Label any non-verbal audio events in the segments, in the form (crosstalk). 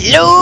Hello.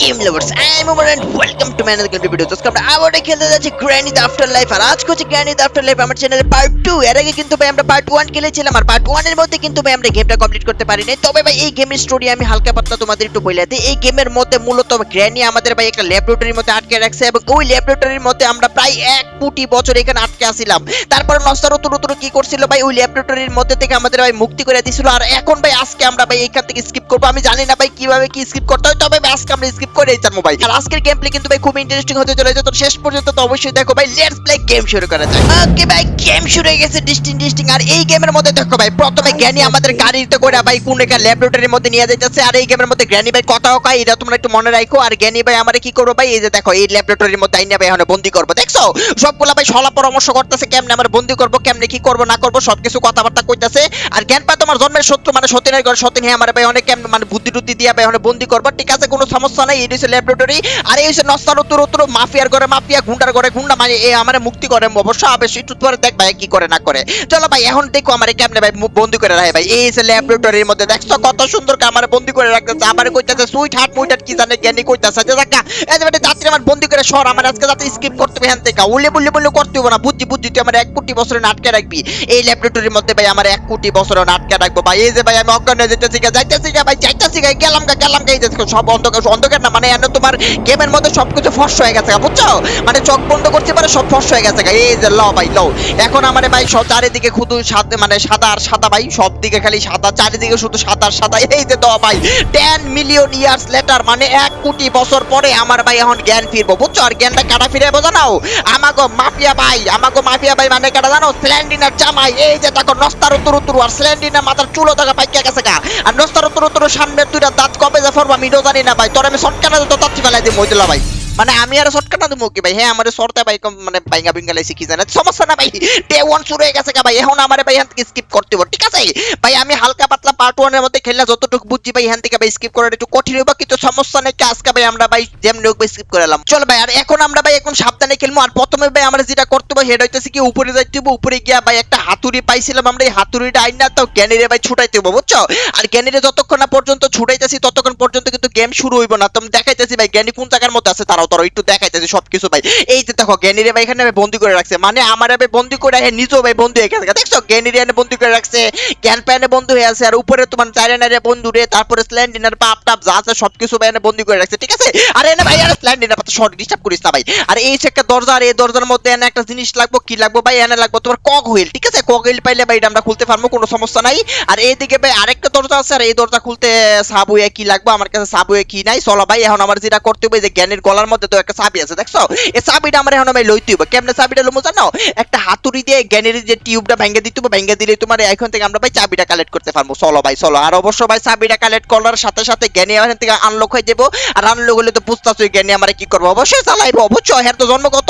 Game lovers I am Omar and welcome to man game video তো আমরা আবার খেলতে যাচ্ছি গ্র্যানি দ্য আফটার লাইফ আর আজকে হচ্ছে গ্র্যানি দ্য আফটার লাইফ আমার চ্যানেলে পার্ট 2 এর আগে কিন্তু ভাই আমরা পার্ট 1 খেলেছিলাম, আর পার্ট 1 এর মধ্যে কিন্তু ভাই আমরা গেমটা কমপ্লিট করতে পারিনি। তবে ভাই, এই গেমের স্টোরি আমি হালকা পাতলা তোমাদের একটু বলে দিই। এই গেমের মধ্যে মূলত গ্র্যানি আমাদের ভাই একটা ল্যাবরেটরির মধ্যে আটকে রাখছে এবং ওই ল্যাবরেটরির মধ্যে আমরা প্রায় এক কোটি বছর এখানে আটকে আসিলাম। তারপর নস্তার উত্তর উত্তর কি করছিল ভাই, ওই ল্যাবরেটরির মধ্যে থেকে আমাদের ভাই মুক্তি করে দিছিল। আর এখন ভাই, আজকে আমরা ভাই এইখান থেকে স্কিপ করব। আমি জানি না ভাই, কীভাবে কি স্কিপ করতে হয়। তবে আজকে আমরা স্কিপ করে দিতাম ভাই আর আজকের গেম প্লে কিন্তু ভাই খুব ইন্টারেস্টিং হতে চলেছে, তো শেষ পর্যন্ত তো অবশ্যই দেখো ভাই লেটস প্লে গেম শুরু করা যাক। ওকে ভাই গেম শুরু হয়ে গেছে ডিস্টিং ডিস্টিং আর এই গেমের মধ্যে দেখো ভাই, প্রথমে জ্ঞানী আমাদের গাড়িতে করে ভাই, কোন একটা ল্যাবরেটরির মধ্যে নিয়ে যাইতেছে। আর এই গেমের মধ্যে জ্ঞানী ভাই কথাও কয় এটা তোমরা একটু মনে রাখো। আর জ্ঞানী ভাই, আমারে কি করব ভাই, এই যে দেখো, এই ল্যাবরেটরির মধ্যে আইনা ভাই এখন বন্দি করব। দেখছ? সবগুলা ভাই সলা পরামর্শ করতেছে, কেমনে আমার বন্দি করব, কেমনে কি করব, না করব, সবকিছু কথাবার্তা কইতাছে। আর জ্ঞান পা তোমার জন্মের শত্রু মানে সতীনের ঘর, সতীন হ্যাঁ আমার ভাই অনেক কেমন মানে বুদ্ধি টুদ্ধি দিয়ে ভাই এখন বন্দি করব। ঠিক আছে, কোনো সমস্যা নাই এই হচ্ছে ল্যাবরেটরি। আর এই হচ্ছে নস্তার উত্তর উত্তর মাফিয়ার ঘরে, মাফিয়া গুন্ডার ঘরে, গুন্ডা মানে এ আমার মুক্তি করে, অবশ্য অবশ্য একটু পরে দেখ ভাই কি করে না করে। চলো ভাই, এখন দেখো আমার কেমনে ভাই বন্দি করে রাখে ভাই। এই হচ্ছে ল্যাবরেটরির মধ্যে। দেখছ কত সুন্দর করে আমার বন্দি করে রাখতেছে। আমার কইতাছে, সুইট হার্ট, মুইট হার্ট কি জানে জ্ঞানী কইতাছে? যে দেখা এই যে যাত্রী আমার বন্দি করে সর। আমার আজকে যাতে স্কিপ করতে হবে হ্যান থেকে। উল্লে বুল্লে বুল্লে করতে হবে না। বুদ্ধি বুদ্ধি তুই আমার এক কোটি বছরে আটকে রাখবি। এই ল্যাবরেটরির মধ্যে ভাই আমার এক কোটি বছরে আটকে রাখব। ভাই, এই যে ভাই আমি অজ্ঞান হয়ে যেতেছি যাইতেছি ভাই, যাইতেছি গেলাম গা গেলাম গা। এই যে সব অন্ধকার অন্ধকার না মানে এনে তোমার গেমের মধ্যে সবকিছু ফর্স হয়ে গেছে বুঝছ? মানে চোখ বন্ধ করতে পারে সব ফর্স হয়ে গেছে এই যে ল ভাই, ল। এখন আমার ভাই সব চারিদিকে শুধু সাদা মানে সাদা আর সাদা ভাই সব দিকে খালি সাদা, চারিদিকে শুধু সাদা আর সাদা। এই যে দাও ভাই টেন মিলিয়ন ইয়ার্স লেটার মানে এক কোটি বছর পরে আমার ভাই এখন জ্ঞান ফিরবো, বুঝছ? আর জ্ঞানটা কাটা ফিরে বোঝা নাও? আমাগো মাফিয়া ভাই, আমাগো মাফিয়া ভাই মানে কাটা জানো? স্ল্যান্ডিনার জামাই। এই যে দেখো নস্তার উত্তর উত্তর আর স্ল্যান্ডিনার মাথার চুলো থাকা পাইকা গেছে গা। আর নস্তার উত্তর উত্তর সামনে দুইটা দাঁত কবে যে ফরবা, আমি জানি না ভাই। তোর আমি শর্টকাটে তো তাচ্ছি ফেলাই দিই মহিদুল্লাহ ভাই। মানে আমি আর শর্টকাট না দেবো কি ভাই? হ্যাঁ আমার সরতে ভাই মানে বাইঙ্গা বিঙ্গা লাইছি কি জানে? সমস্যা না ভাই। ডে ওয়ান শুরু হয়ে গেছে ভাই। এখন আমার ভাই থেকে স্কিপ করতে হবে, ঠিক আছে? ভাই, আমি হালকা পাতলা পার্ট ওয়ানের মধ্যে খেললে যতটুকু বুঝছি ভাই, এখান থেকে ভাই স্কিপ করাটা একটু কঠিন হবে কিন্তু সমস্যা নেই আজকে ভাই আমরা ভাই যেমনি হোক ভাই স্কিপ করে এলাম। চল ভাই, আর এখন আমরা ভাই এখন সাবধানে খেলব আর প্রথমে ভাই আমরা যেটা করতে হবে সেটা হইতেছে কি উপরে যাইতে হবে। উপরে গিয়া ভাই একটা হাতুড়ি পাইছিলাম আমরা, এই হাতুড়িটা আইন না তো জ্ঞানীরে ভাই ছুটাইতে হবে, বুঝছ? আর জ্ঞানীরে যতক্ষণ না পর্যন্ত ছুটাইতেছি, ততক্ষণ পর্যন্ত কিন্তু গেম শুরু হইব না। তুমি দেখাইতেছি ভাই জ্ঞানী কোন জায়গার মধ্যে আছে? তারাও তারাও একটু দেখাইতেছি সবকিছু ভাই। এই যে দেখো জ্ঞানীরে ভাই এখানে বন্দি করে রাখছে। মানে আমার ভাই বন্দি করে রাখে নিজেও ভাই বন্দি হয়ে গেছে। দেখছ? জ্ঞানীরে বন্দি করে রাখছে। জ্ঞান প্যানে বন্ধু হয়ে আছে। আর উপরে তোমার চাইনারে বন্ধু রে, তারপরে স্ল্যান্ডিনার পাপ টাপ যা আছে সবকিছু ভাই এনে বন্দি করে রাখছে। ঠিক আছে? আর এনে ভাই, আর স্ল্যান্ডিনার পাতা শর্ট ডিস্টার্ব করিস না ভাই। আর এই একটা দরজা, আর এই দরজার মধ্যে এনে একটা জিনিস লাগবো, কি লাগবো ভাই? এনে লাগবো তোমার কক হুইল ঠিক আছে? কক হুইল পাইলে ভাই আমরা খুলতে পারব, কোনো সমস্যা নাই। আর এইদিকে ভাই আরেকটা দরজা আছে, আর এই দরজা খুলতে সাবুয়ে কি লাগবে? আমার কাছে সাবুয়ে কি নাই। চলো ভাই, এখন আমার যেটা করতে হবে যে জ্ঞানের গলার মধ্যে তো একটা চাবি আছে, দেখছ? এই চাবিটা আমার এখন ভাই লইতে হবে কেমনে চাবিটা লমু জানো? একটা হাতুড়ি দিয়ে জ্ঞানের যে টিউবটা ভেঙে দিতে হবে ভেঙে দিলে তোমার এখন থেকে আমরা ভাই চাবিটা কালেক্ট করতে পারব। চলো ভাই, চলো। আর অবশ্য ভাই চাবিটা কালেক্ট করার সাথে সাথে জ্ঞানী এখান থেকে আনলক হয়ে যাব আর আনলক হলে তো বুঝতেছো জ্ঞানী আমার কি করব? অবশ্যই চালাইবো, বুঝছ? হ্যাঁ তো জন্মগত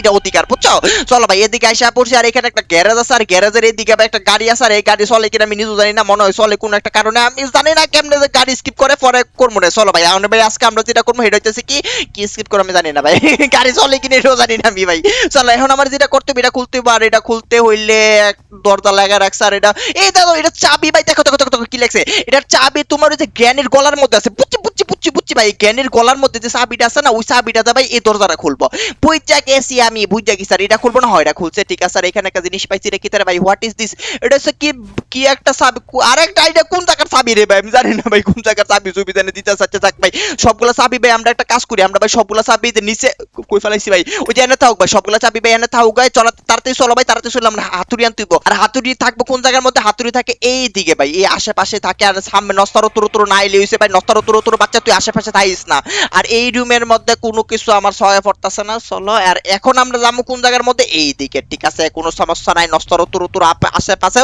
এটা অধিকার, বুঝছ? চলো ভাই, এদিকে আসা পড়ছি, আর এখানে একটা গ্যারেজ আছে, আর গ্যারেজের এদিকে একটা গাড়ি আছে, আর এই গাড়ি চলে কিনা আমি নিজেও জানি না, মনে হয় চলে কোনো একটা কারণে, আমি জানি না কেমনে গাড়ি স্কিপ করে পরে করব না চলো ভাই ভাই, আজকে আমরা যেটা করব, সেটা হচ্ছে কি কি স্কিপ করে, আমি জানি না ভাই। (laughs) গাড়ি চলে কিনা এটাও জানি না আমি ভাই। চলো, এখন আমার যেটা করতে এটা খুলতে হবে, আর এটা খুলতে হইলে দরজা লাগা রাখছে আর এটা এই দেখো, এটা চাবি ভাই, দেখো দেখো দেখো কি লাগছে এটার চাবি তোমার ওই যে জ্ঞানের গলার মধ্যে আছে। বুঝছি বুঝছি বুঝছি বুঝছি ভাই জ্ঞানের গলার মধ্যে যে চাবিটা আছে না, ওই চাবিটা ভাই এই দরজাটা খুলবো। বুঝা গেছি আমি বুঝা গেছি আর এটা খুলবো না? হয়, এটা খুলছে, ঠিক আছে আর এখানে একটা জিনিস পাইছি রে কি তারে ভাই হোয়াট ইজ দিস এটা হচ্ছে কি কি একটা চাবি আর একটা আইডিয়া, কোন জায়গার চাবি রে ভাই? আমি জানি না ভাই, কোন জায়গার চাবি চুবি জানি দিতে চাচ্ছে, থাক ভাই। সবগুলা চাবি ভাই, আমরা একটা কাজ করি, আমরা ভাই সবগুলা চাবি নিচে কই ফেলাইছি ভাই? ওই যে এনে থাকুক ভাই, সবগুলা চাবি ভাই এনে থাকুক ভাই চলা তাড়াতাড়ি চলো ভাই, তাড়াতাড়ি চলো আমরা হাতুড়ি আনতে হইবো। আর হাতুড়ি থাকব কোন জায়গার মধ্যে? হাতুড়ি থাকে এই দিকে ভাই, এই আশেপাশে থাকে। আর সামনে নস্তার উত্তর উত্তর না এলে হইছে ভাই নস্তার উত্তর উত্তর বাচ্চা, তুই আশেপাশে থাকিস না। আর এই রুমের মধ্যে কোনো কিছু আমার সহায় পড়তেছে না, চলো। আর এখন আমরা যাব কোন জায়গার মধ্যে? এই দিকে, ঠিক আছে? কোনো সমস্যা নাই নস্তর উত্তর আপ- আশেপাশে।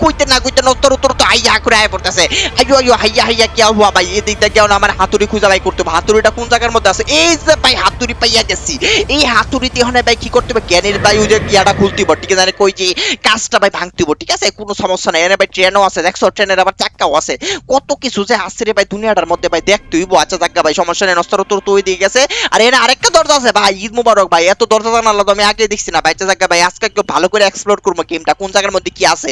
কইতে না কইতে নস্তর উত্তর তো আইয়া করে আয় পড়তেছে। আইয়ো আইয়ো, হাইয়া হাইয়া, কি হওয়া ভাই? এদিক দিয়ে কেউ আমার হাতুড়ি খুঁজা ভাই করতে হাতুড়িটা কোন জায়গার মধ্যে আছে এই যে ভাই হাতুড়ি পাইয়া গেছি এই হাতুড়িতে হনে ভাই কি করতে হবে জ্ঞানের ভাই ওই যে কিয়াটা খুলতে হবে ঠিক আছে কই যে কাজটা ভাই ভাঙতে হবে ঠিক আছে কোনো সমস্যা নাই এনে ভাই ট্রেনও আছে দেখছ ট্রেনের আবার চাক্কাও আছে কত কিছু যে আসছে রে ভাই দুনিয়াটার মধ্যে ভাই ভাই দেখ তুই আচ্ছা জাগা ভাই সমস্যা নেই নস্তর তোর তুই দিয়ে গেছে আর এখানে আরেকটা দরজা আছে ভাই ঈদ মুবারক ভাই এত দরজা জানালা তো আমি আগে দেখছি না ভাই আচ্ছা জাগা ভাই আজকে একটু ভালো করে এক্সপ্লোর করব গেমটা কোন জায়গার মধ্যে কি আছে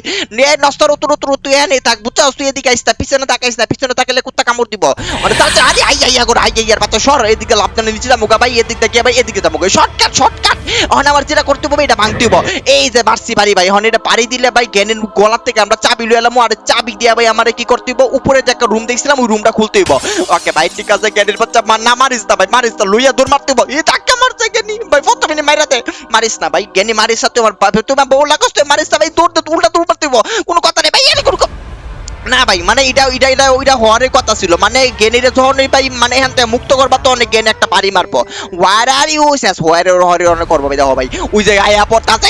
নস্তর তোর তোর তুই এনে থাক বুঝছস তুই এদিকে আইস পিছনে তাকাইস না পিছনে তাকালে কুত্তা কামড় দিব মানে তাড়াতাড়ি আরে আই আই আগর আই আই আর বাচ্চা সর এদিকে লাভ জানে নিচে যাব ভাই? এদিক দিয়ে ভাই, এদিকে যাব শর্টকাট শর্টকাট এখন আমার যেটা করতে হবে এটা ভাঙতে হবে এই যে মারছি বাড়ি ভাই এখন এটা পাড়ি দিলে ভাই জ্ঞানের গলার থেকে আমরা চাবি লয়ে এলাম, আর চাবি দিয়ে ভাই আমারে কি করতে হইব? উপরে যে একটা রুম দেখছিলাম, ওই রুমটা খুলতে হইব। ওকে ভাই, ঠিক আছে জ্ঞানের বাচ্চা মা না, মারিস না ভাই, মারিস না, লইয়া দৌড় মারতে হইব। এই ধাক্কা মারছে জ্ঞানী ভাই ফটো মিনি মাইরা দে। মারিস না ভাই জ্ঞানী মারিস না, তোমার তোমার বউ লাগস তুই মারিস না ভাই, দৌড় দে, উল্টা দৌড় মারতে হইব। কোনো কথা নেই ভাই এর না ভাই মানে এটা এটা এটা ওইটা হওয়ার কথা ছিল মানে গেনিরে যখন ওই ভাই মানে এখান থেকে মুক্ত করবা তো অনেক গেন একটা বাড়ি মারবো ওয়ার আর ইউ শেষ হোয়ার হরে অনেক করব দেখো ভাই ওই যে আয়া পড়তাছে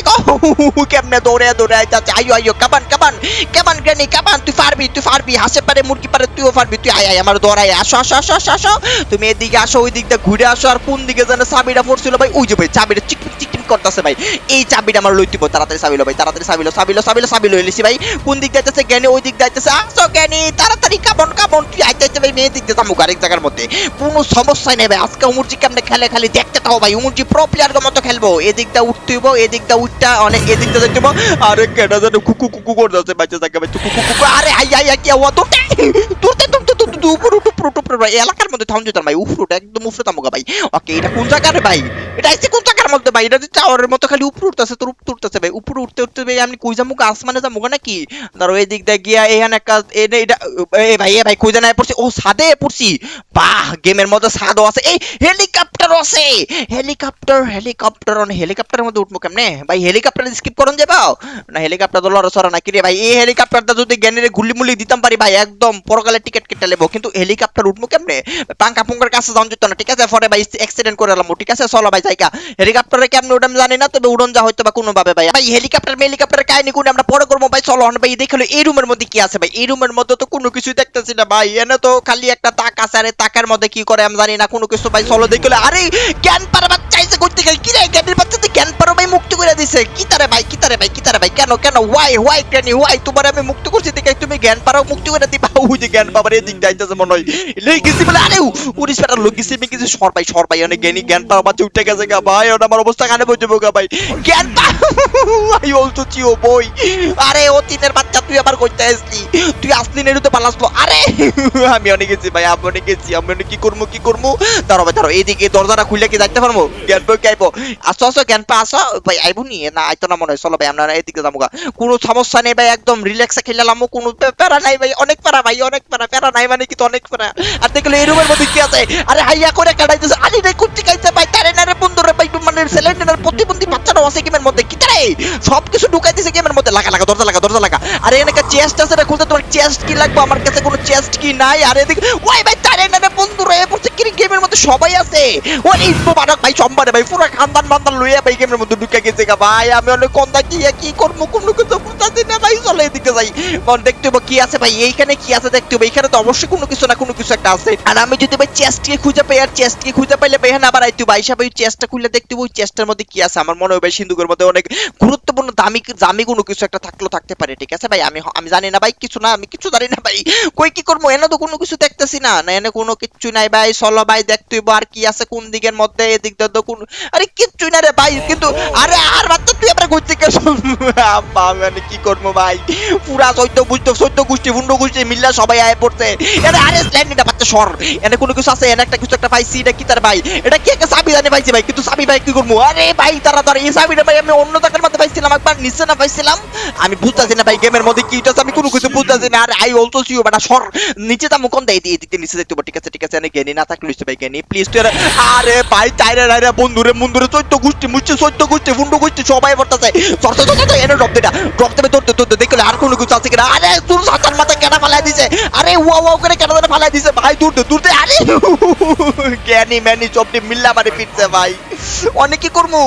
কেমনে দৌড়ে দৌড়ে আইতাছে আইও আইও কাবান কাবান কাবান গেনি কাবান তুই পারবি তুই পারবি হাসে পারে মুরগি পারে তুইও পারবি তুই আয় আয় আমার দৌড়াই আসো আসো আসো আসো আসো তুমি এদিকে আসো ওই দিক দিয়ে ঘুরে আসো আর কোন দিকে যেন চাবিটা পড়ছিল ভাই ওই যে ভাই চাবিটা চিকচিক চিকচিক করতেছে ভাই এই চাবিটা আমার লইতিব তাড়াতাড়ি চাবিলো ভাই তাড়াতাড়ি চাবিলো চাবিলো চাবি লই লিছি ভাই কোন দিক যাইতেছে জ্ঞানী ওই দিক যাইতেছে জ্ঞানী তাড়াতাড়ি কামন কামন, তুই আইতে আইতে ভাই মেয়ে যাব আরেক জায়গার মধ্যে। কোনো আজকে উমুরজি কেমনে খেলে খালি দেখতে থাকো ভাই, উমুরজি প্রো প্লেয়ারের মতো খেলব। এদিকটা উঠতে হইব, এদিকটা উঠটা, অনেক এদিকটা দেখতে আরে কুকু কুকু করতেছে বাচ্চা থাকে ভাই কুকু কুকু আরে আই আই উপর ভাই এলাকার মধ্যে ভাই একদম তামুকা ভাই। ওকে, এটা কোন জায়গা রে ভাই? এটা আইছে কোন জায়গার মধ্যে ভাই? এটা যে টাওয়ারের মতো খালি উপরে উঠতেছে, তোর উপরে উঠতেছে ভাই। উপরে উঠতে উঠতে ভাই, আমি কই যামুকা আসমানে যামুকা নাকি? ধরো এদিক দিক দিয়ে গিয়া এখানে একটা ভাই হেলিকপ্টার হেলিকপ্টার হেলিকপ্টার মধ্যে উঠবো কেমনে? ভাই, হেলিকপ্টার স্কিপ করন হেলিকপ্টার গুলি দিতাম পরকালে টিকিট কেটে কিন্তু হেলিকপ্টার উঠবো কেমনে? পাঙ্কা পুঙ্কার কাছে না, ঠিক আছে? পরে ভাই করে ঠিক আছে? চলো জানি না, তবে যা হয়তো বা ভাই। ভাই, হেলিকপ্টার হেলিকপ্টার কাহিনী কোন চলো এই রুমের মধ্যে কি আছে ভাই? এই রুমের মধ্যে তো কোনো কিছুই দেখতেছি না ভাই। এনে তো খালি একটা তাক আছে, আরে তাকের মধ্যে কি করে আমি জানি না, কোনো কিছু ভাই। চলো দেখলে আরে, জ্ঞান পারবার চাইছে করতে গেলে কি রে জ্ঞানের দিছে, কি তারে ভাই, কি তারে ভাই, কি তারে ভাই, কেন কেন ওয়াই ওয়াই জ্ঞানী ওয়াই তোমার আমি মুক্ত করছি দেখে তুমি জ্ঞান পারো, মুক্ত করে দিবা। (laughs) ওই যে জ্ঞান পাবার এদিক যাইতেছে মনে হয়। লই গেছি বলে, আরে বেটা লোক গেছি আমি ভাই সর ভাই অনেক জ্ঞানী, জ্ঞান পাওয়া বাচ্চা উঠে গেছে গা ভাই, ওটা আমার অবস্থা কানে বসে গা ভাই। জ্ঞান পা (laughs) আই বলতো চিও বই? আরে, ও তিনের বাচ্চা, তুই আবার কইতে আসলি? তুই আসলি নেড়ু তো পালাসলো? আরে, (laughs) আমি অনেক গেছি ভাই, আমি অনেক গেছি, আমি অনেক কি করব কি করব দাঁড়ো ভাই দাঁড়ো এইদিকে দরজাটা খুলে কি যাইতে পারব জ্ঞান পাই কি আইবো আসো আসো, জ্ঞান পা, আসো, ভাই আইবো নি না, আইতো না মনে হয়, চলো ভাই, আমরা এদিকে যাব। কোনো সমস্যা নেই ভাই, একদম রিল্যাক্সে খেলাম কোনো প্যা- প্যারা নাই ভাই, অনেক প্যারা ভাই, অনেক প্যারা প্যারা নাই মানে কি তো অনেক প্যারা। আর দেখল এই রুমের মধ্যে কি আছে? আরে হাইয়া করে কাটাইতেছে আরে রে কুচি খাইতে ভাই, তারে না রে বন্ধু প্রতিবন্ধী বাচ্চাটাও আছে গেমের মধ্যে। কি তারে? ঢুকাই দিছে গেমের মধ্যে। লাগা লাগা, দরজা লাগা দরজা লাগা। এনেকা চেস্ট আছে খুলতে, তোমার চেস্ট কি লাগবে? আমার কাছে কোনো চেস্ট কি নাই? এদিকে ওই ভাই, তারে বন্ধু বলছে কি গেমের মধ্যে সবাই আছে। মোবারক ভাই ভাই, পুরো খানদান লইয়া ভাই গেমের মধ্যে ঢুকে গেছে গা ভাই। আমি অনেক কন্দা, কি কি না ভাই। চলে এদিকে যাই। মন দেখতে কি আছে ভাই। এইখানে কি আছে দেখতে হবে এইখানে তো অবশ্যই কোনো কিছু না, কোনো কিছু একটা আছে। আর আমি যদি ভাই চেস্টকে খুঁজে পাই, আর চেস্টকে খুঁজে পাইলে ভাই হ্যাঁ আবার আইতু ভাই সাহেব ওই চেস্টটা খুলে দেখতে হবে ওই চেস্টের মধ্যে কি আছে? আমার মনে হয় ভাই সিন্ধুকের মধ্যে অনেক গুরুত্বপূর্ণ, দামি দামি কোনো কিছু একটা থাকলেও থাকতে পারে, ঠিক আছে ভাই? আমি আমি জানি না ভাই, কিছু না, আমি কিছু জানি না ভাই। কই কি করব? এনে তো কোনো কিছু দেখতেছি না। না, এনে কোনো কিচ্ছু নাই ভাই। চলো ভাই, দেখতে হইবো আর কি আছে কোন দিকের মধ্যে, এদিক তো কোন আরে কিচ্ছুই না রে ভাই, কিন্তু আরে আর বাচ্চা তুই আবার ঘুরতে আমি কি করব ভাই? পুরা চৈত্য বুঝতো, চৈত্য গোষ্ঠী ফুন্ড গোষ্ঠী মিল্লা সবাই আয় পড়ছে। আরে আরে স্ল্যান্ডিটা বাচ্চা, সর। এনে কোনো কিছু আছে? এনে একটা কিছু একটা পাইছি, এটা কি তার ভাই? এটা কি একটা চাবি জানি পাইছি ভাই? কিন্তু চাবি ভাই কি করব। আরে ভাই তাড়াতাড়ি এই চাবিটা ভাই আমি অন্য জায়গার মধ্যে পাইছিলাম একবার নিচে না পাইছিলাম? আমি বুঝতেছি না ভাই গেমের মধ্যে কি হইতাছে আমি কোনো কিছু বুঝতেছি না। আরে আই অলসো সিও বেটা সর। নিচে তা মুখন দেই দিয়ে দিতে নিচে দেখতে ঠিক আছে ঠিক আছে এনে জ্ঞানী না থাকলে ভাই জ্ঞানী প্লিজ তুই আরে- ভাই তাইরে রাইরে বন্ধুরে বন্ধুরে চৈত্য গোষ্ঠী মুচ্ছে চৈত্য গোষ্ঠী ফুন্ড গোষ্ঠী সবাই পড়তেছে চর চর চর এনে ড্রপ দেটা ড্রপ দেবে তোর তোর দেখলে আর কোনো কিছু আছে কিনা? আরে তোর সাতার মাথা কেন ফালাই দিছে? আরে ওয়া ওয়া করে কেন ফালাই দিছে? ভাই দূর দে, দূর দে আরে (laughs) জ্ঞানী ম্যানি চপটি মিল্লা মারে পিটছে ভাই। অনেক কি করমু?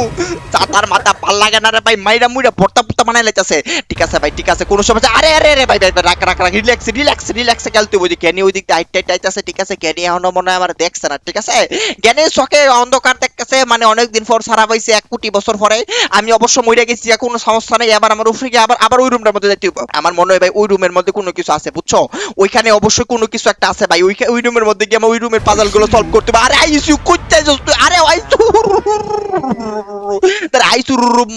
চাতার মাথা ভালো লাগে না রে ভাই, মাইরা মুইরা ভর্তা ভর্তা বানাই লাইতাছে। ঠিক আছে ভাই, ঠিক আছে, কোনো সমস্যা আরে আরে আরে, ভাই ভাই রাখ রাখ রাখ রিল্যাক্স রিল্যাক্স রিল্যাক্সে খেলতে বুঝি জ্ঞানী ওই দিক দিয়ে হাইট টাইট আইতাছে, ঠিক আছে, জ্ঞানী এখনও মনে হয় আমার দেখছে না, ঠিক আছে? জ্ঞানী চোখে অন্ধকার দেখতেছে মানে অনেকদিন পর সারা পাইছে এক কোটি বছর পরে। আমি অবশ্য মরে গেছি, আর কোনো সমস্যা নেই আবার আমার উপরে গিয়ে আবার আবার ওই রুমটার মধ্যে যাইতে। আমার মনে হয় ভাই, ওই রুমের মধ্যে কোনো কিছু আছে, বুঝছ? ওইখানে অবশ্যই কোনো কিছু একটা আছে ভাই ওই ওই রুমের মধ্যে গিয়ে আমার ওই রুমের পাজলগুলো সলভ করতে হবে। আরে আইসু তুই? আরে আইসু তার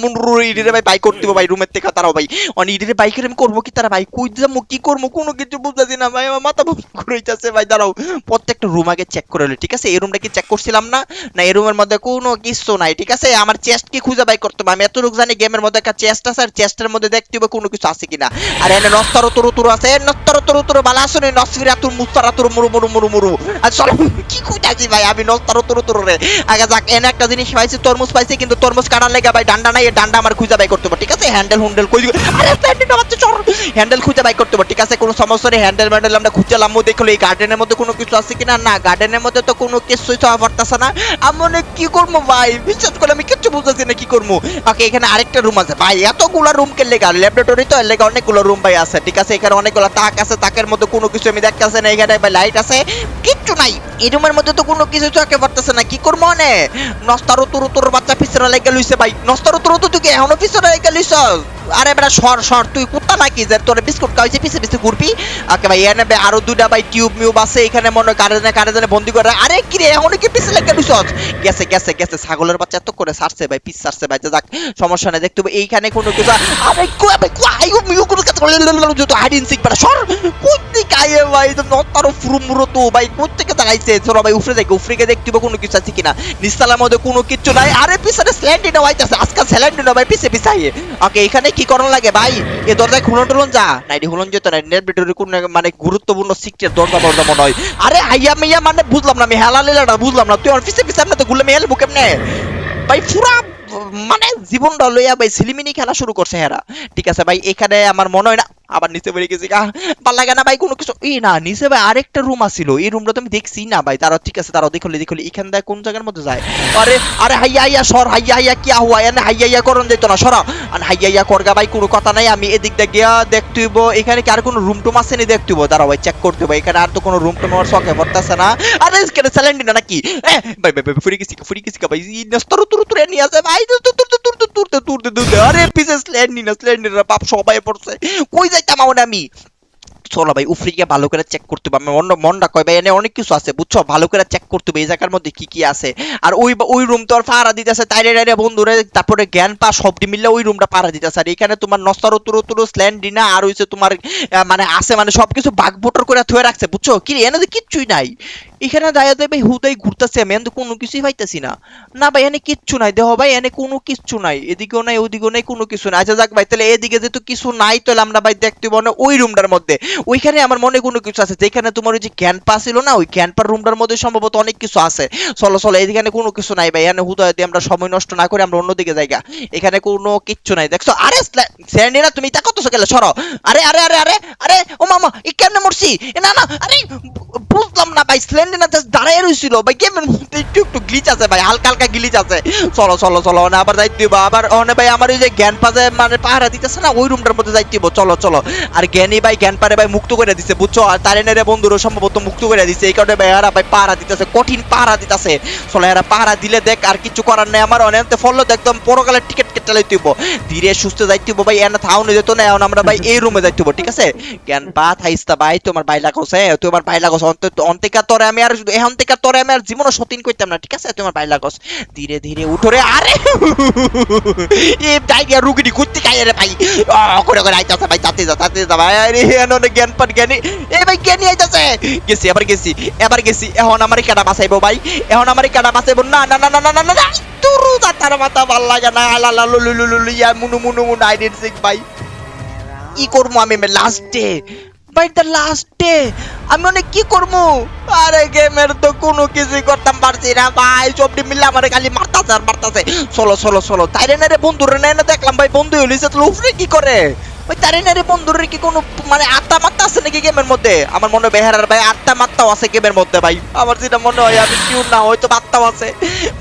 মুনরু ইডিরে ভাই বাই করতে ভাই রুমের থেকে তারাও ভাই। অন ইডিরে বাইকের আমি করব কি তারা ভাই? কই যাব কি করব? কোনো কিছু বুঝতেছি না ভাই, আমার মাথা ঘুরাইতেছে ভাই, দাঁড়াও। প্রত্যেকটা রুম আগে চেক করে ঠিক আছে? এই রুমটা কি চেক করছিলাম না? না, এই রুমের মধ্যে কোনো কিছু নাই, ঠিক আছে? আমার চেস্ট কি খুঁজে বাই করতে আমি এতটুকু জানি গেমের মধ্যে একটা চেস্ট আছে, আর চেস্টের মধ্যে দেখতে হবে কোনো কিছু আছে কিনা। আর এনে নস্তর তোর তোর আছে, এ নস্তর তোর তোর বালা আসনে নসফিরা তোর মুস্তারা তোর মুরু মুরু মুরু মুরু। আর চলো, কি কইতাছি ভাই? আমি নস্তর তোর তোর রে। আগে যাক, এনে একটা জিনিস পাইছি তরমুজ পাইছি, কিন্তু তরমুজ কাটার লেগে ভাই ডান্ডা নাই ডান্ডা আমার খুঁজে বাই করতে হবে, ঠিক আছে? হ্যান্ডেল হুন্ডেল কই আরে স্ট্যান্ডিটা বাচ্চা চর হ্যান্ডেল খুঁজে বাই করতে হবে, ঠিক আছে? কোনো সমস্যা নেই হ্যান্ডেল ম্যান্ডেল আমরা খুঁজলাম দেখল এই গার্ডেনের মধ্যে কোনো কিছু আছে কিনা? না গার্ডেনের মধ্যে তো কোনো কিছুই তো পারতাছে না। আমি কি করব ভাই? বিশ্বাস করে আমি কিচ্ছু বুঝতেছি না, কি করব? ওকে এখানে আরেকটা রুম আছে। ভাই, এতগুলো রুম কে লেগা? ল্যাবরেটরি তো লেগা অনেকগুলো রুম ভাই আছে, ঠিক আছে? এখানে অনেকগুলো তাক আছে, তাকের মধ্যে কোনো কিছু আমি দেখতেছি না, এখানে ভাই লাইট আছে। কিচ্ছু নাই, এই রুমের মধ্যে তো কোনো কিছু চোখে পড়তেছে না, কি করব মানে? নস্তারো তুরু বাচ্চা পিছনে লেগে লইছে ভাই। তুই এখনও পিছনে লেগে লইছ? আরে সর সর, তুই কুত্তা নাকি যে তোর বিস্কুট খাওয়াইছে, পিছে পিছে ঘুরবি? ভাই, এনে ভাই আরও দুইটা ভাই টিউব মিউব আছে, এখানে মনে হয় কারে কারে জানে বন্দি করে আরে কি রে এখনও কি পিছে লেগে লইছ? গেছে গেছে গেছে, ছাগলের বাচ্চা এত করে সারছে ভাই, পিছ সারছে ভাই যাক, সমস্যা নাই, দেখতে এইখানে কোনো কিছু আরে কো ভাই আইও মিউ কোনো কাজ করে যত হাইডিন সিক সর। কায়ে ভাই ফুরুমুরো তো ভাই, কোত্থেকে দাঁড়াইছে? চলো ভাই, উফরে উফরে গিয়ে দেখতে কোনো কিছু আছে কিনা। নিস্তালার মধ্যে কোনো কিছু নাই। আরে, পিছনে হইতাছে আজকাল স্ল্যান্ডিনা ভাই ওকে, এখানে কি লাগে ভাই? এ দরজায় খুলন টুলন যা। না খুলন যেত না। নেট কোন মানে গুরুত্বপূর্ণ সিক্রেট দরজা দরজা মনে হয়। আরে হাইয়া মাইয়া মানে বুঝলাম না, আমি হেলা লীলাটা বুঝলাম না। তুই আমার পিছে পিছে আপনি তো গুলে ভাই, পুরা মানে জীবনটা লইয়া ভাই সিলিমিনি খেলা শুরু করছে হেরা। ঠিক আছে ভাই, এখানে আমার মনে হয় না আবার নিচে বেরিয়ে গেছি ভালো লাগে না ভাই, কোনো কিছু এই না, নিচে ভাই আরেকটা রুম আছিল, এই রুমটা তো আমি দেখছি না ভাই, তারা ঠিক আছে, তারা দেখলি দেখলি, এখান থেকে কোন জায়গার মধ্যে যায়? আরে আরে হাইয়া হাইয়া, সর, হাইয়া হাইয়া, কি হুয়া এনে হাইয়া হাইয়া করন যেত না, সরা। আর হাইয়া হাইয়া করগা ভাই, কোনো কথা নাই, আমি এদিক দিয়ে গিয়া দেখতে হইব। এখানে কি আর কোনো রুম টুম আছে নি দেখতে হইব? দাঁড়াও ভাই চেক করতে হইব, এখানে আর তো কোনো রুম টুম আমার শখে পড়তেছে না। আরে, এখানে স্যালেন্ডিনা নাকি? এ ভাই ভাই ভাই ফুরি গেছি ফুরি গেছি ভাই নস্তর তুর তুর নিয়ে আসে, ভাই তুর তুর তুর তুর তুর আরে, পিছে স্ল্যান্ডিনা স্ল্যান্ডিনা বাপ সবাই পড়ছে। কই যাইতাম আমার আমি? চলো ভাই উফরে গিয়ে ভালো করে চেক করতে হবে। আমার মনটা কয়, ভাই, এনে অনেক কিছু আছে, বুঝছ? ভালো করে চেক করতে হবে, এই জায়গার মধ্যে কি কি আছে। আর ওই ওই রুম তো আর পাহারা দিতেছে। তাইরে টাইরে বন্ধুরে তারপরে জ্ঞান পা সবটি মিললে ওই রুমটা পাহারা দিতেছে। আর এখানে তোমার নস্তর তুরু তুরু স্ল্যান্ডিনা আর হইছে তোমার মানে আছে মানে সবকিছু বাঘ বোটর করে থুয়ে রাখছে, বুঝছ? কি এনে তো কিচ্ছুই নাই। এখানে দায়া ভাই হুদাই ঘুরতেছে, আমি এনে তো কোনো কিছুই পাইতেছি না। না ভাই, এনে কিচ্ছু নাই, দেহ ভাই, এনে কোনো কিচ্ছু নাই। এদিকেও নাই, ওদিকেও নাই, কোনো কিছু নাই। আচ্ছা যাক ভাই, তাহলে এদিকে যেহেতু কিছু নাই, তাহলে আমরা ভাই দেখতে পাবো না ওই রুমটার মধ্যে। ওইখানে আমার মনে কোনো কিছু আছে? যেখানে তোমার ওই যে ক্যানপা ছিল না, ওই ক্যানপার রুমটার মধ্যে সম্ভবত অনেক কিছু আছে। চলো চলো এখানে কোনো কিছু নাই ভাই এখানে হুদয় দিয়ে আমরা সময় নষ্ট না করে আমরা অন্যদিকে যাইগা। এখানে কোনো কিচ্ছু নাই, দেখছ? আরে স্যান্ডিনা তুমি তা কত গেলে সরো। আরে আরে আরে আরে আরে ও মামা এই কেমনে মরছি? না না, আরে বুঝলাম না ভাই স্ল্যান্ডিনা জাস্ট দাঁড়ায় রইছিল। ভাই গেমের মধ্যে একটু একটু গ্লিচ আছে ভাই, হালকা হালকা গ্লিচ আছে। চলো চলো চলো, না, আবার যাইতে দিব আবার অনে ভাই, আমার ওই যে জ্ঞান পাজে মানে পাহারা দিতেছে না, ওই রুমটার মধ্যে যাইতে দিব চলো চলো। আর জ্ঞানী ভাই, জ্ঞান পারে ভাই, মুক্ত করে দিছে, বুঝছ? আর তারেনের বন্ধুরও সম্ভবত মুক্ত করে দিছে। এই কারণে ভাই, এরা ভাই পাহারা দিতেছে, কঠিন পাহারা দিতেছে। চলো, এরা পাহারা দিলে দেখ, আর কিছু করার নাই। আমার অনেকতে ফলো একদম পরকালের টিকিট কেটে লাইতে ধীরে সুস্থ যাইতে দিব ভাই এনে থাউনে যেত না, এখন আমরা ভাই এই রুমে যাইতে দিব ঠিক আছে? জ্ঞান পা থাইস্তা ভাই, তোমার ভাই লাগছে, তোমার ভাই লাগছ অন্তেকা তরে আমি আর এখন থেকে তরে আমি আর জীবনও সতীন করতাম না, ঠিক আছে? তোমার ভাই লাগস। ধীরে ধীরে উঠো রে আরে! এ তাই রুগিনি ঘুরতে খাই রে ভাই। করে করে আইতাছে ভাই, তাতে যা তাতে যা, ভাই। আরে এখন অনেক জ্ঞান পান, জ্ঞানী। এ ভাই, জ্ঞানী আইতাছে। গেছি, এবার গেছি এবার গেছি। এখন আমার কেডা বাঁচাইবো ভাই। এখন আমার কেডা বাঁচাইবো। না না না না না না না তুরু তার মাথা ভালো লাগে না। আলা লা লুলু লুলু ইয়া মুনু মুনু মুনু আইডেন্সিক ভাই ই করব আমি লাস্ট ডে ভাই দ্য লাস্ট ডে আমি অনেক কি করব? আরে গেমের তো কোনো কিছুই করতাম পারছি না ভাই সবটি মিলে আমার খালি মারতাছে আর মারতাছে। চলো চলো চলো, তাইরে না রে বন্ধুরে, না দেখলাম ভাই, বন্ধু হলিছে তো উফরে কি করে? ওই তারে না রে বন্ধুরে কি কোনো মানে আত্মা আছে নাকি গেমের মধ্যে? আমার মনে হয় বেহারার ভাই আটটা মাত্তাও আছে গেমের মধ্যে ভাই। আমার যেটা মনে হয়, আমি কিউর না, হয়তো মাত্তাও আছে।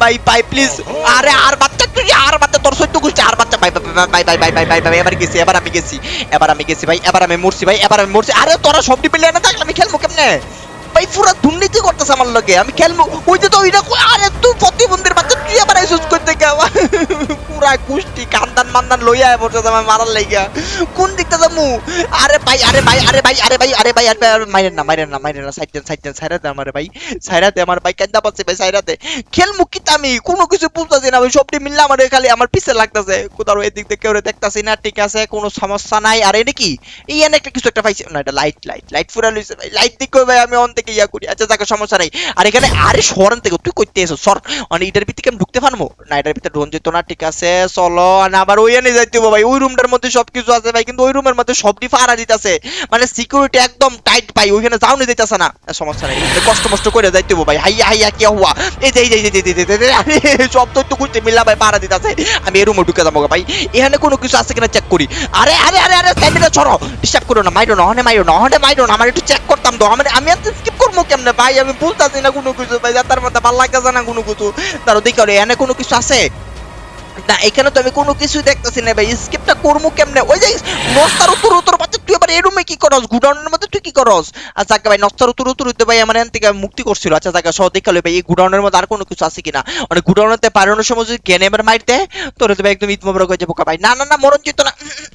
ভাই ভাই প্লিজ আরে, আর বাচ্চা তুই আর বাচ্চা, তোর সত্য গুষ্টি আর বাচ্চা, ভাই ভাই ভাই ভাই ভাই ভাই এবার গেছি, এবার আমি গেছি, এবার আমি গেছি, ভাই, এবার আমি মরছি, ভাই, এবার আমি মরছি। আরে, তোরা সব ডিপেন্ড না থাকলে আমি খেলব কেমনে? ভাই, পুরা দুর্নীতি করতেছে আমার লোকে আমি খেলব। ওই যে তো ওইটা আরে, তুই প্রতিবন্ধী তুই পুরা কুষ্টি কান্দান মান্দান লইয়া পড়ছে আমার মারার কোন দিকটা আরে ভাই আরে ভাই আরে ভাই আরে ভাই আরে ভাই, আরে মাইরেন না মাইরেন না মাইরেন না আমার ভাই আমার ভাই, কান্দা পাচ্ছে ভাই খেল আমি কোনো কিছু বুঝতেছি না সবটি মিললে আমার খালি আমার পিছে লাগতেছে। কোথাও এদিক থেকে কেউ দেখতাছি না, ঠিক আছে, কোনো সমস্যা নাই। আর এনে কি? এই একটা কিছু একটা পাইছি। না, এটা লাইট লাইট লাইট ফুরা লইছে ভাই। লাইট দিক ভাই, আমি অন থেকে ইয়া করি। আচ্ছা যাকে সমস্যা নাই। আর এখানে আরে সরেন থেকে তুই কইতে এসো, সর। মানে এটার ভিত্তিকে ঢুকতে পারব না, এটার ভিতরে ঢোন যেত না, ঠিক আছে, চলো, না, আবার ওই এনে যাইতে হবে ভাই, ওই রুমটার মধ্যে সবকিছু আছে ভাই, কিন্তু ওই রুমের মধ্যে সবটি ফাড়া দিতেছে। মানে সিকিউরিটি একদম টাইট পাই ওইখানে যাও নি। দিতেছে না, সমস্যা নাই কষ্ট মষ্ট করে যাইতে হবে ভাই, হাইয়া হাইয়া, কে হুয়া এই যে এই যে সব তো একটু খুঁজতে মিল্লা ভাই পাড়া দিতেছে। আমি এই রুমে ঢুকে যাব ভাই, এখানে কোনো কিছু আছে কিনা চেক করি। আরে আরে আরে আরে স্যান্ডেলে ছড়ো ডিস্টার্ব করো না, মাইরো না, হনে মাইরো না, হনে মাইরো না, আমার একটু চেক করতাম তো, আমার, আমি স্কিপ করব কেমনে ভাই? আমি বুঝতেছি না কোনো কিছু, ভাই যাতার মধ্যে ভালো লাগতেছে না কোনো কিছু। তারও দেখো এখানে কোনো কিছু আছে? না, এখানে তো আমি কোনো কিছুই দেখতেছি না ভাই স্কিপটা করব কেমনে? ওই যে নস্তার উত্তর উত্তর বাচ্চা তুই আবার এই রুমে কি করস? গুডাউনের মধ্যে তুই কি করস? আচ্ছা ভাই নস্তার উত্তর উত্তর হইতে ভাই আমার থেকে মুক্তি করছিল। আচ্ছা জায়গা সহ দেখাল ভাই, এই গুডাউনের মধ্যে আর কোনো কিছু আছে কিনা? মানে গুডাউনেতে পারানোর সময় যদি গেনে এবার মারতে তোর তো ভাই একদম ঈদ মোবারক হয়ে যাব, ভাই। না না না, মরণ যেত না।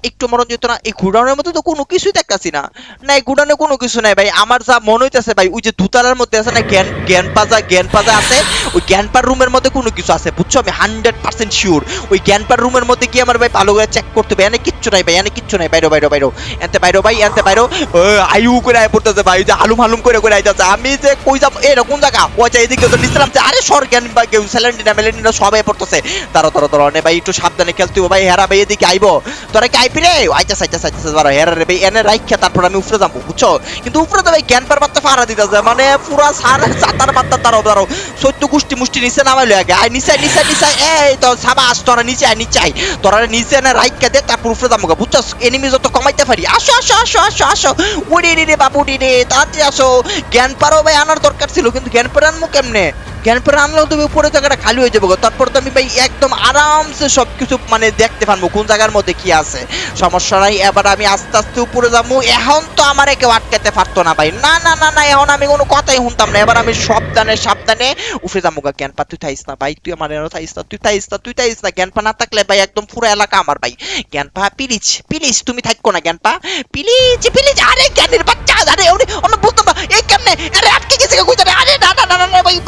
একটু মরণ যেত না। এই গুডাউনের মধ্যে তো কোনো কিছুই দেখতাছি না। না, এই গুডাউনে কোনো কিছু নাই, ভাই। আমার যা মনে হইতেছে, ভাই, ওই যে দুতালার মধ্যে আছে না, জ্ঞান জ্ঞান পাজা জ্ঞান পাজা আছে, ওই জ্ঞানপার রুমের মধ্যে কোনো কিছু আছে, বুঝছ? আমি হান্ড্রেড পার্সেন্ট শিওর ওই জ্ঞানপার রুমের মধ্যে কি আমার ভাই ভালো করে চেক করতে হবে। এনে কিচ্ছু নাই, ভাই, এনে কিচ্ছু নাই বাইরো বাইরো বাইরো এনতে বাইরো ভাই এনতে বাইরো ও, আয়ু করে আয় পড়তেছে ভাই যে হালুম হালুম করে করে আইতাছে। আমি যে কই যাব এ কোন জায়গা? ও আচ্ছা এদিকে তো নিছিলাম যে আরে সর বা কেউ স্যালেন্ডিনা মেলেন্ডিনা সবাই পড়তেছে। তারো তারো তারো নে ভাই একটু সাবধানে খেলতে ভাই হেরা ভাই এদিকে আইবো। তোরা কি আইপি রে? আইতাছে আইতাছে আইতাছে বারো হেরা রে ভাই এনে রাইখা তারপর আমি উপরে যাব বুঝছ? কিন্তু উপরে তো ভাই জ্ঞান পার বাচ্চা ফাড়া দিতেছে মানে পুরা সার চাতার মাত্রা তারও তারও সত্য গুষ্টি মুষ্টি নিচে নামাইলো আগে। আয় নিচে নিচে নিচে এই তো সাবাস তোরা নিচে আয় নিচে আয়। তোরা নিচে না রাইখা দে তারপর উপরে যাব বুঝছ এনিমি যত কমাইতে পারি আসো আসো আসো আসো আসো। উড়ি রে বাবু রে তাড়াতাড়ি আসো। জ্ঞান পারো ভাই, আনার দরকার ছিল, কিন্তু জ্ঞান পার কেমনে? জ্ঞান পার আনলেও তুমি উপরে জায়গাটা খালি হয়ে যাব তারপর তো আমি ভাই একদম আরামসে সবকিছু মানে দেখতে পারব কোন জায়গার মধ্যে কি আছে। সমস্যা নাই, এবার আমি আস্তে আস্তে উপরে যাব। এখন তো আমার কেউ আটকাতে পারতো না ভাই। না না না না, এখন আমি কোনো কথাই শুনতাম না। এবার আমি সাবধানে সাবধানে উপরে যাব গা। জ্ঞান তুই থাইস না ভাই, তুই আমার এনে থাইস না, তুই থাইস না, তুই থাইস না। জ্ঞান না থাকলে ভাই একদম পুরো এলাকা আমার ভাই। জ্ঞান পা পিলিচ পিলিচ তুমি থাকো না জ্ঞান পা। পিলিচ পিলিচ আরে জ্ঞানের বাচ্চা, আরে ওরে আমি বুঝতাম না এই কেমনে? আরে আটকে গেছে আরে না না না না ভাই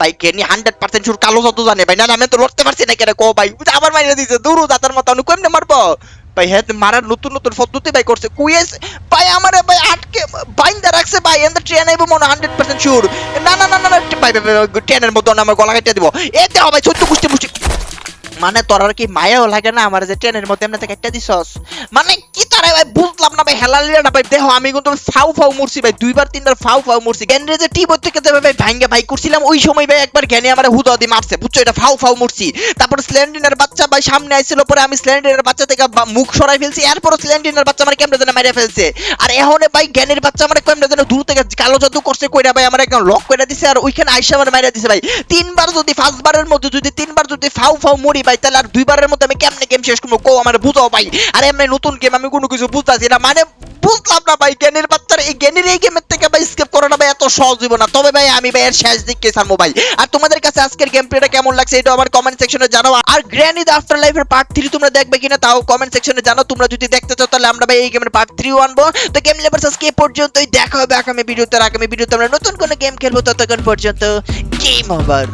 ভাই, কেনি হান্ড্রেড পার্সেন্ট সুর কালো যত জানে ভাই না আমি তো লড়তে পারছি না কেন কো ভাই। আবার মাইরে দিছে দূর দাতার মতো আমি কেমনে মারবো? ভাই হ্যাঁ মারার নতুন নতুন পদ্ধতি ভাই করছে। কুয়েস ভাই আমার ভাই আটকে বাইন্দা রাখছে ভাই এন্ড ট্রেন আইবো মনে হান্ড্রেড পার্সেন্ট শিওর না না না না ভাই ট্রেনের মতো আমার গলা কেটে দিব। এ দেও ভাই সত্য কুষ্টি মুষ্টি মানে তোর আর কি মায়াও লাগে না? আমার যে ট্রেনের মধ্যে এমনি থেকে একটা দিছস। মানে কি তারা ভাই, বুঝলাম না ভাই হেলালিয়া না ভাই দেখো আমি কিন্তু ফাউ ফাউ মরছি ভাই, দুইবার তিনবার ফাউ ফাউ মরছি। জ্ঞানের যে টিপ থেকে যাবে ভাই ভাঙ্গে ভাই, করছিলাম ওই সময় ভাই একবার জ্ঞানী আমার হুদা দি মারছে, বুঝছ? এটা ফাউ ফাউ মরছি। তারপর স্ল্যান্ডিনের বাচ্চা ভাই সামনে আইছিল, পরে আমি স্ল্যান্ডিনের বাচ্চা থেকে মুখ সরাই ফেলছি এরপর স্ল্যান্ডিনের বাচ্চা আমার কেমনে যেন মেরে ফেলছে। আর এখন ভাই জ্ঞানের বাচ্চা আমার কেমনে যেন দূর থেকে কালো জাদু করছে, কইরা ভাই আমার একদম লক করে দিছে, আর ওইখানে আইসা আমার মাইরা দিছে ভাই। তিনবার যদি ফার্স্টবারের মধ্যে যদি তিনবার যদি ফাউ ফাউ মরি ভাই, তাহলে আর দুইবারের মধ্যে আমি কেমনে গেম শেষ করব? কো আমার, বুঝাও ভাই। আর, এমনি নতুন গেম আমি কোনো কিছু বুঝতেছি না। মানে বুঝলাম না ভাই, জ্ঞানের বাচ্চার, এই জ্ঞানের এই গেমের থেকে ভাই স্কেপ করাটা ভাই, এত সহজ হইব না। তবে ভাই, আমি ভাই এর শেষ দিকে ছাড়বো ভাই। আর তোমাদের কাছে আজকের গেম প্লেটা কেমন লাগছে, এটা আমার কমেন্ট সেকশনে জানাও। আর গ্র্যানি দ্য আফটার লাইফের পার্ট থ্রি তোমরা দেখবে কিনা, তাও কমেন্ট সেকশনে জানাও। তোমরা যদি দেখতে চাও, তাহলে আমরা ভাই এই গেমের পার্ট থ্রিও আনব। তো গেম লেভার্স আজকে পর্যন্তই। দেখা হবে আগামী ভিডিওতে আগামী ভিডিওতে আমরা নতুন কোনো গেম খেলব। ততক্ষণ পর্যন্ত গেম ওভার